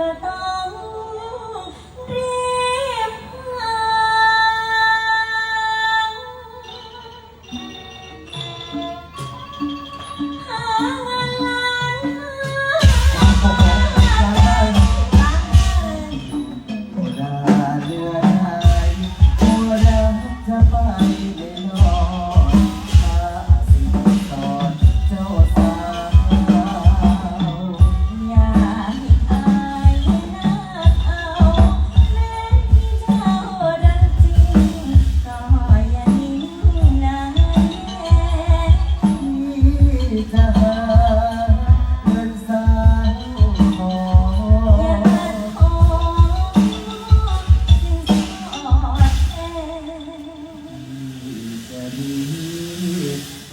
ಕಥಾ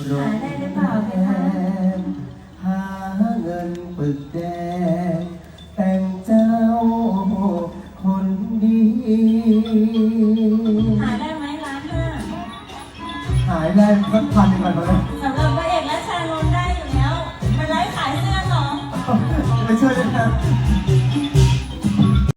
หาได้หรือเปล่าไหมคะหาเงินปึกแดงแต่งเจ้าคนดี หาได้ไหมล้านห้าหาได้สักพันหนึ่งก่อนนะสำหรับพระเอกและชาลนได้อยู่แล้วมาไลฟ์ขายเสื้อเหรอ ไม่ช่วยด้ครับ